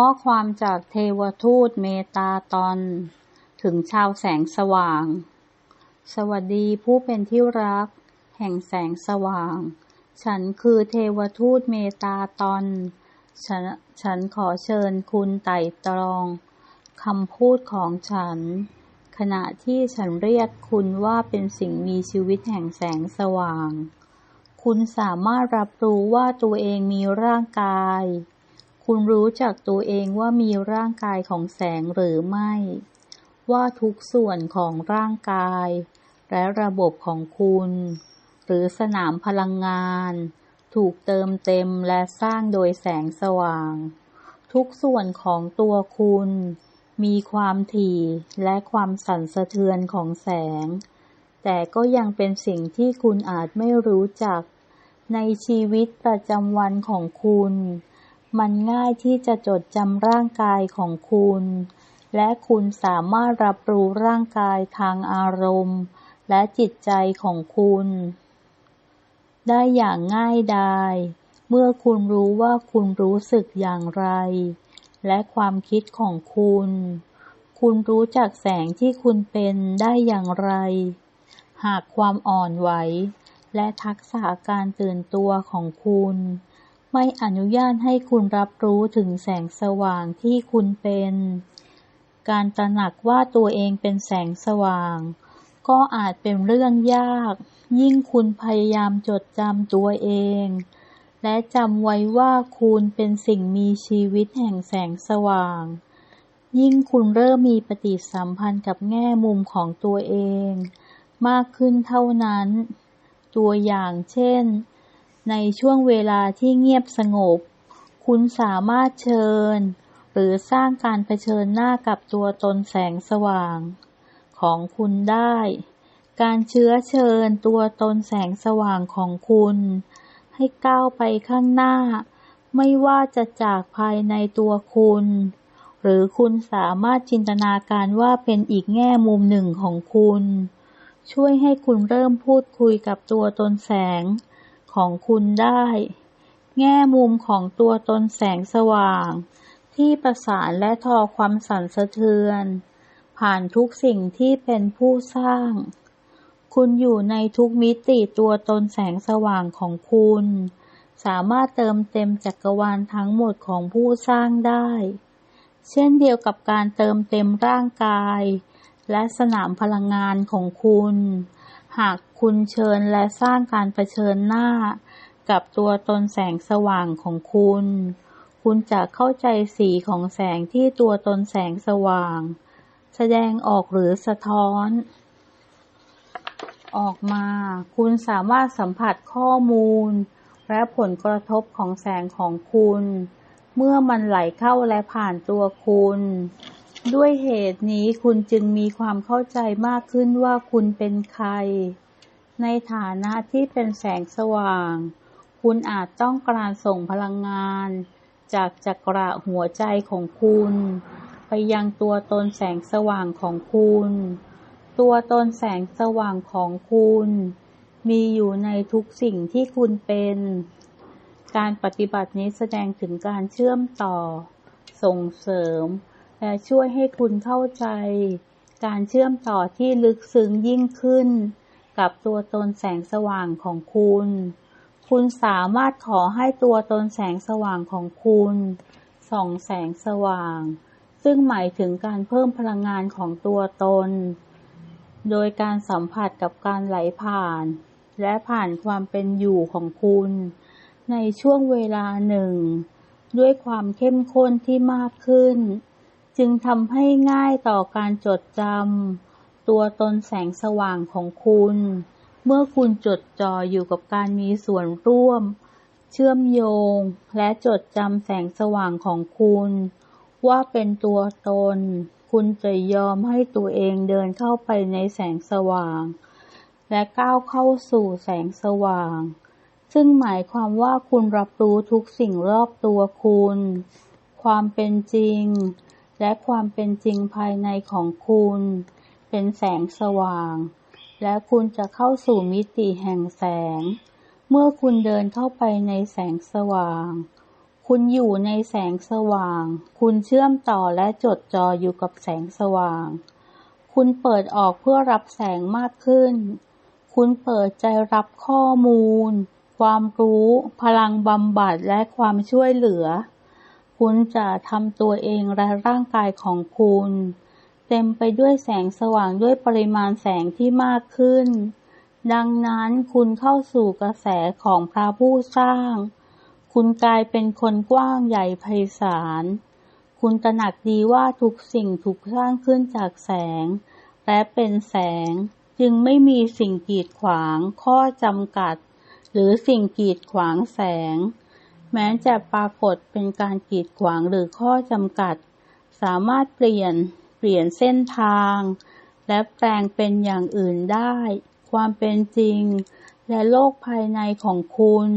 ข้อความจากเทวทูตเมตาตอน ถึงชาวแสงสว่าง สวัสดีผู้เป็นที่รัก แห่งแสงสว่าง ฉันคือเทวทูตเมตาตอนฉันฉันขอเชิญคุณไต่ตรองคำพูดของฉัน ขณะที่ฉันเรียกคุณว่าเป็นสิ่งมีชีวิตแห่งแสงสว่าง คุณสามารถรับรู้ว่าตัวเองมีร่างกาย คุณรู้จักตัวเองว่ามีร่างกายของแสงหรือไม่ ว่าทุกส่วนของร่างกาย และระบบของคุณ หรือสนามพลังงาน ถูกเติมเต็มและสร้างโดยแสงสว่าง ทุกส่วนของตัวคุณ มีความถี่และความสั่นสะเทือนของแสง แต่ก็ยังเป็นสิ่งที่คุณอาจไม่รู้จัก ในชีวิตประจำวันของคุณ มันง่ายที่จะจดจำร่างกายของคุณ และคุณสามารถรับรู้ร่างกายทางอารมณ์ และจิตใจของคุณ ได้อย่างง่ายดาย เมื่อคุณรู้ว่าคุณรู้สึกอย่างไร และความคิดของคุณ คุณรู้จักแสงที่คุณเป็นได้อย่างไร หากความอ่อนไหว และทักษะการตื่นตัวของคุณ ไม่อนุญาตให้คุณรับรู้ถึงแสงสว่างที่คุณเป็น การตระหนักว่าตัวเองเป็นแสงสว่าง ก็อาจเป็นเรื่องยาก ยิ่งคุณพยายามจดจำตัวเอง และจำไว้ว่าคุณเป็นสิ่งมีชีวิตแห่งแสงสว่าง ยิ่งคุณเริ่มมีปฏิสัมพันธ์กับแง่มุมของตัวเอง มากขึ้นเท่านั้น ตัวอย่างเช่น ในช่วงเวลาที่เงียบสงบ คุณสามารถเชิญ หรือสร้างการเผชิญหน้ากับตัวตนแสงสว่าง ของคุณได้ การเชื้อเชิญตัวตนแสงสว่างของคุณ ให้ก้าวไปข้างหน้า ไม่ว่าจะจากภายในตัวคุณ หรือคุณสามารถจินตนาการว่าเป็นอีกแง่มุมหนึ่งของคุณ ช่วยให้คุณเริ่มพูดคุยกับตัวตนแสง ของคุณได้ แง่มุมของตัวตนแสงสว่าง ที่ประสานและทอความสั่นสะเทือน ผ่านทุกสิ่งที่เป็นผู้สร้าง คุณอยู่ในทุกมิติตัวตนแสงสว่างของคุณ สามารถเติมเต็มจักรวาลทั้งหมดของผู้สร้างได้ เช่นเดียวกับการเติมเต็มร่างกาย และสนามพลังงานของคุณ หากคุณเชิญและสร้างการเผชิญหน้า กับตัวตนแสงสว่างของคุณ คุณจะเข้าใจสีของแสงที่ตัวตนแสงสว่าง แสดงออกหรือสะท้อน ออกมา คุณสามารถสัมผัสข้อมูล และผลกระทบของแสงของคุณ เมื่อมันไหลเข้าและผ่านตัวคุณ ด้วยเหตุนี้คุณจึงมีความเข้าใจมากขึ้นว่าคุณเป็นใคร ในฐานะที่เป็นแสงสว่าง คุณอาจต้องการส่งพลังงาน จากจักระหัวใจของคุณ ไปยังตัวตนแสงสว่างของคุณ ตัวตนแสงสว่างของคุณ มีอยู่ในทุกสิ่งที่คุณเป็น การปฏิบัตินี้แสดงถึงการเชื่อมต่อ ส่งเสริม และช่วยให้คุณเข้าใจ การเชื่อมต่อที่ลึกซึ้งยิ่งขึ้น กับตัวตนแสงสว่างของคุณ คุณสามารถขอให้ตัวตนแสงสว่างของคุณส่องแสงสว่าง ซึ่งหมายถึงการเพิ่มพลังงานของตัวตน โดยการสัมผัสกับการไหลผ่าน และผ่านความเป็นอยู่ของคุณ ในช่วงเวลาหนึ่ง ด้วยความเข้มข้นที่มากขึ้น จึงทำให้ง่ายต่อการจดจำตัวตนแสงสว่างของคุณ เมื่อคุณจดจ่ออยู่กับการมีส่วนร่วม เชื่อมโยงและจดจำแสงสว่างของคุณ ว่าเป็นตัวตน คุณจะยอมให้ตัวเองเดินเข้าไปในแสงสว่าง และก้าวเข้าสู่แสงสว่าง ซึ่งหมายความว่าคุณรับรู้ทุกสิ่งรอบตัวคุณ ความเป็นจริง และความเป็นจริงภายในของคุณ เป็นแสงสว่าง และคุณจะเข้าสู่มิติแห่งแสง เมื่อคุณเดินเข้าไปในแสงสว่าง คุณอยู่ในแสงสว่าง คุณเชื่อมต่อและจดจ่ออยู่กับแสงสว่าง คุณเปิดออกเพื่อรับแสงมากขึ้น คุณเปิดใจรับข้อมูล ความรู้ พลังบำบัดและความช่วยเหลือ คุณจะทำตัวเองและร่างกายของคุณ เต็มไปด้วยแสงสว่างด้วยปริมาณแสงที่มากขึ้น ดังนั้นคุณเข้าสู่กระแสของพระผู้สร้าง คุณกลายเป็นคนกว้างใหญ่ไพศาล คุณตระหนักดีว่าทุกสิ่งถูกสร้างขึ้นจากแสง และเป็นแสงจึงไม่มีสิ่งกีดขวาง ข้อจำกัด หรือสิ่งกีดขวางแสง แม้จะปรากฏเป็นการกีดขวางหรือข้อจำกัด สามารถเปลี่ยนเปลี่ยนเส้นทาง และแปลงเป็นอย่างอื่นได้ ความเป็นจริง และโลกภายในของคุณ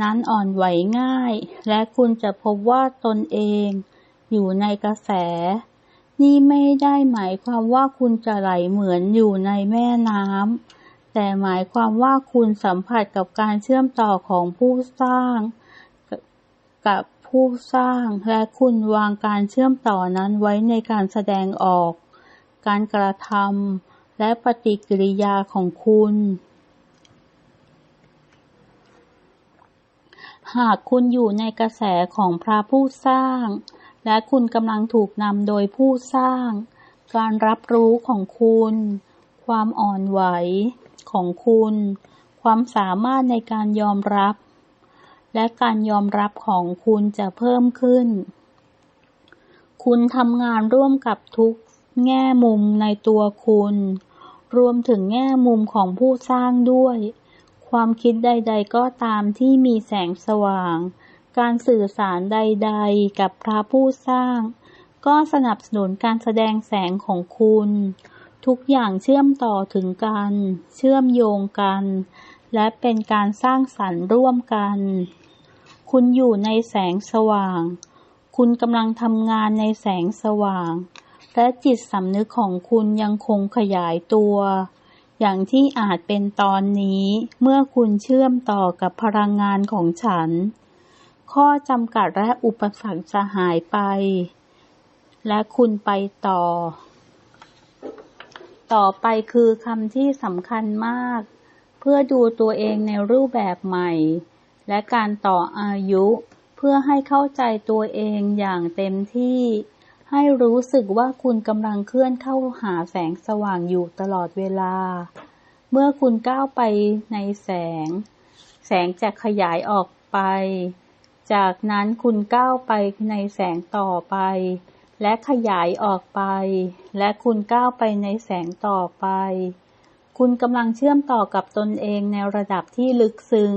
นั้นอ่อนไหวง่าย และคุณจะพบว่าตนเอง อยู่ในกระแส นี่ไม่ได้หมายความว่าคุณจะไหลเหมือนอยู่ในแม่น้ำแต่หมายความว่าคุณสัมผัสกับการเชื่อมต่อของผู้สร้าง กับผู้สร้างและคุณวางการเชื่อมต่อนั้นไว้ในการแสดงออก การกระทำและปฏิกิริยาของคุณ หากคุณอยู่ในกระแสของพระผู้สร้าง และคุณกำลังถูกนำโดยผู้สร้าง การรับรู้ของคุณ ความอ่อนไหวของคุณ ความสามารถในการยอมรับ และการยอมรับของคุณจะเพิ่มขึ้น คุณทำงานร่วมกับทุกแง่มุมในตัวคุณ รวมถึงแง่มุมของผู้สร้างด้วย ความคิดใด ๆ ก็ตามที่มีแสงสว่าง การสื่อสารใด ๆ กับพระผู้สร้าง ก็สนับสนุนการแสดงแสงของคุณ ทุกอย่างเชื่อมต่อถึงกัน เชื่อมโยงกัน และเป็นการสร้างสรรค์ร่วมกัน คุณอยู่ในแสงสว่าง คุณกำลังทำงานในแสงสว่าง และจิตสำนึกของคุณยังคงขยายตัว อย่างที่อาจเป็นตอนนี้เมื่อคุณเชื่อมต่อกับพลังงานของฉัน ข้อจำกัดและอุปสรรคจะหายไป และคุณไปต่อ ต่อไปคือคำที่สำคัญมาก เพื่อดูตัวเองในรูปแบบใหม่ และการต่ออายุ เพื่อให้เข้าใจตัวเองอย่างเต็มที่ ให้รู้สึกว่าคุณกำลังเคลื่อนเข้าหาแสงสว่างอยู่ตลอดเวลา เมื่อคุณก้าวไปในแสง แสงจะขยายออกไป จากนั้นคุณก้าวไปในแสงต่อไป และขยายออกไป และคุณก้าวไปในแสงต่อไปคุณกำลังเชื่อมต่อกับตนเองในระดับที่ลึกซึ้ง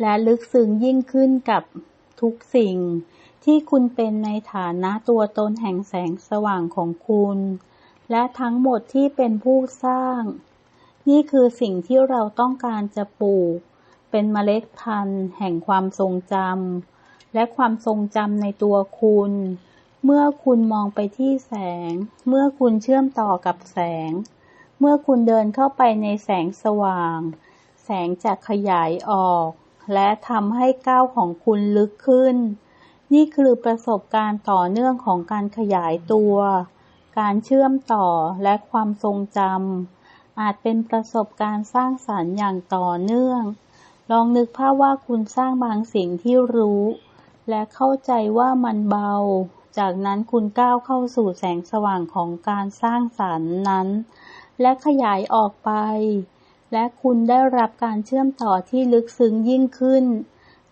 และลึกซึ้งยิ่งขึ้นกับทุกสิ่ง ที่คุณเป็นในฐานะตัวตนแห่งแสงสว่างของคุณ และทั้งหมดที่เป็นผู้สร้าง นี่คือสิ่งที่เราต้องการจะปลูก เป็นเมล็ดพันธุ์แห่งความทรงจำและความทรงจำในตัวคุณเมื่อคุณมองไปที่แสง เมื่อคุณเชื่อมต่อกับแสง เมื่อคุณเดินเข้าไปในแสงสว่าง แสงจะขยายออก และทำให้ก้าวของคุณลึกขึ้น นี่คือประสบการณ์ต่อเนื่องของการขยายตัว การเชื่อมต่อและความทรงจำอาจเป็นประสบการณ์สร้างสารรค์อย่างต่อเนื่อง ลองนึกภาพว่าคุณสร้างบางสิ่งที่รู้ และเข้าใจว่ามันเบา จากนั้นคุณก้าวเข้าสู่แสงสว่างของการสร้างสารรค์นั้น และขยายออกไป และคุณได้รับการเชื่อมต่อที่ลึกซึ้งยิ่งขึ้น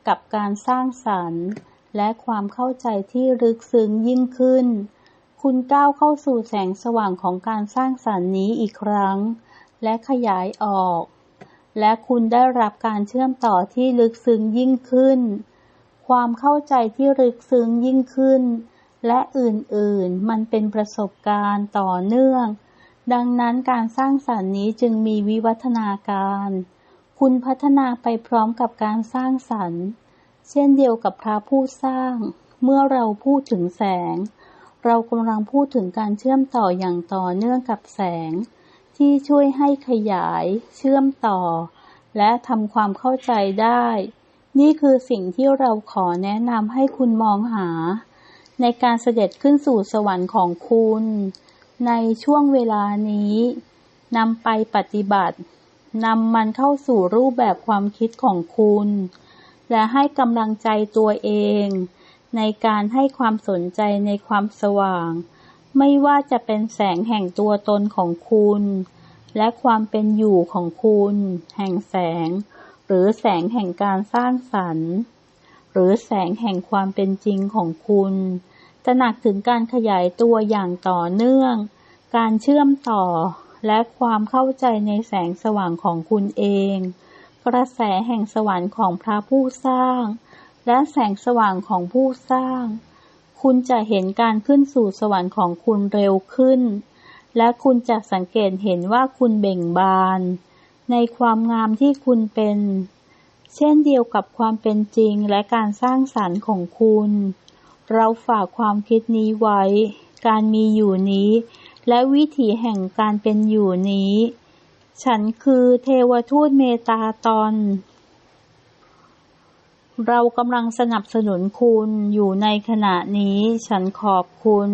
กับการสร้างสรรค์ และความเข้าใจที่ลึกซึ้งยิ่งขึ้น คุณก้าวเข้าสู่แสงสว่างของการสร้างสรรค์นี้อีกครั้ง และขยายออก และคุณได้รับการเชื่อมต่อที่ลึกซึ้งยิ่งขึ้น ความเข้าใจที่ลึกซึ้งยิ่งขึ้น และอื่นๆ มันเป็นประสบการณ์ต่อเนื่อง ดังนั้นการสร้างสรรค์นี้จึงมีวิวัฒนาการ คุณพัฒนาไปพร้อมกับการสร้างสรรค์ เช่นเดียวกับพระผู้สร้าง เมื่อเราพูดถึงแสง เรากำลังพูดถึงการเชื่อมต่ออย่างต่อเนื่องกับแสง ที่ช่วยให้ขยาย เชื่อมต่อ และทำความเข้าใจได้ นี่คือสิ่งที่เราขอแนะนำให้คุณมองหา ในการเสด็จขึ้นสู่สวรรค์ของคุณ ในช่วงเวลานี้นำไปปฏิบัตินำมันเข้าสู่รูปแบบความคิดของคุณ และให้กำลังใจตัวเอง ในการให้ความสนใจในความสว่าง ไม่ว่าจะเป็นแสงแห่งตัวตนของคุณ และความเป็นอยู่ของคุณ แห่งแสง หรือแสงแห่งการสร้างสรรค์ หรือแสงแห่งความเป็นจริงของคุณ ตระหนักถึงการขยายตัวอย่างต่อเนื่อง การเชื่อมต่อ และความเข้าใจในแสงสว่างของคุณเอง กระแสแห่งสวรรค์ของพระผู้สร้าง และแสงสว่างของผู้สร้าง คุณจะเห็นการขึ้นสู่สวรรค์ของคุณเร็วขึ้น และคุณจะสังเกตเห็นว่าคุณเบ่งบาน ในความงามที่คุณเป็น เช่นเดียวกับความเป็นจริงและการสร้างสรรค์ของคุณ เราฝากความคิดนี้ไว้ การมีอยู่นี้ และวิถีแห่งการเป็นอยู่นี้ ฉันคือเทวทูตเมตาตอนเรากำลังสนับสนุนคุณอยู่ในขณะนี้ ฉันขอบคุณ